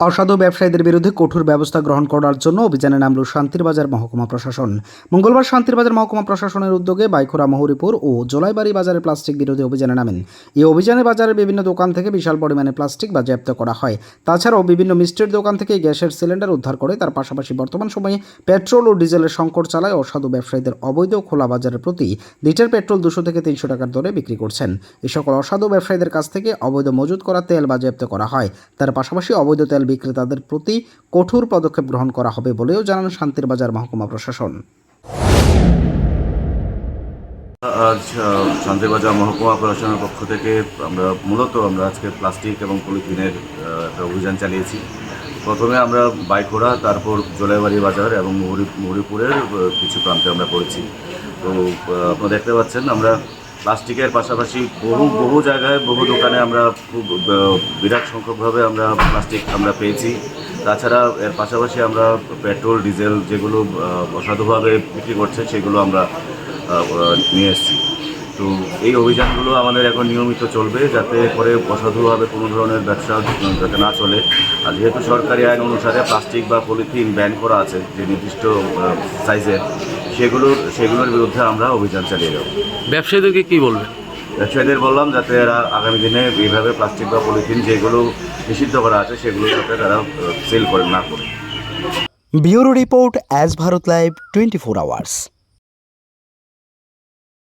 অসাধু ব্যবসায়ীদের বিরুদ্ধে কঠোর ব্যবস্থা গ্রহণ করার জন্য অভিযানে নামল শান্তির বাজার মহকুমা প্রশাসন। মঙ্গলবার শান্তির বাজার মহকুমা প্রশাসনের উদ্যোগে বাইখোরা, মহুরিপুর ও জোলাইবাড়ি বাজারে প্লাস্টিক বিরোধী অভিযানে নামেন। এই অভিযানে বাজারের বিভিন্ন দোকান থেকে বিশাল পরিমাণে প্লাস্টিক বাজেয়াপ্ত করা হয়। তাছাড়াও বিভিন্ন মিষ্টির দোকান থেকে গ্যাসের সিলিন্ডার উদ্ধার করে তার পাশাপাশি বর্তমান সময়ে পেট্রোল ও ডিজেলের সংকট চালায় অসাধু ব্যবসায়ীদের অবৈধ খোলা বাজারের প্রতি লিটার পেট্রোল দুশো থেকে তিনশো টাকার দরে বিক্রি করছেন। এই সকল অসাধু ব্যবসায়ীদের কাছ থেকে অবৈধ মজুত করা তেল বাজেয়াপ্ত করা হয়। তার পাশাপাশি অবৈধ তেল বিক্রেতাদের প্রতি কঠোর পদক্ষেপ গ্রহণ করা হবে বলেও জানান শান্তির বাজার মহকুমা প্রশাসন। আজ শান্তিবাজার মহকুমা প্রশাসনের পক্ষ থেকে আমরা মূলত আমরা আজকে প্লাস্টিক এবং পলিথিনের একটা অভিযান চালিয়েছি। প্রথমে আমরা বাইখোড়া, তারপর জোলাইবাড়ি বাজার এবং মৌরি মৌরিপুরের কিছু প্রান্তে আমরা করেছি তো আপনারা দেখতে পাচ্ছেন, আমরা প্লাস্টিকের পাশাপাশি বহু বহু জায়গায়, বহু দোকানে আমরা খুব বিরাট সংখ্যকভাবে আমরা প্লাস্টিক আমরা পেয়েছি। তাছাড়া এর পাশাপাশি আমরা পেট্রোল, ডিজেল যেগুলো অসাধুভাবে বিক্রি করছে সেগুলো আমরা নিয়ে এসেছি। তো এই অভিযানগুলো আমাদের এখন নিয়মিত চলবে যাতে করে অসাধুভাবে কোনো ধরনের ব্যবসা, যাতে না চলে। আর যেহেতু সরকারি আইন অনুসারে প্লাস্টিক বা পলিথিন ব্যান করা আছে, যে নির্দিষ্ট সাইজের সেগুলোর সেগুলোর বিরুদ্ধে আমরা অভিযান চালিয়ে যাব। ব্যবসায়ীদেরকে কি বলবেন? ব্যবসায়ীদের বললাম যাতে এরা আগামী দিনে এইভাবে প্লাস্টিক বা পলিথিন যেগুলো নিষিদ্ধ করা আছে সেগুলো যাতে তারা সেল করেন না করে। Bureau report as Bharat live twenty four hours.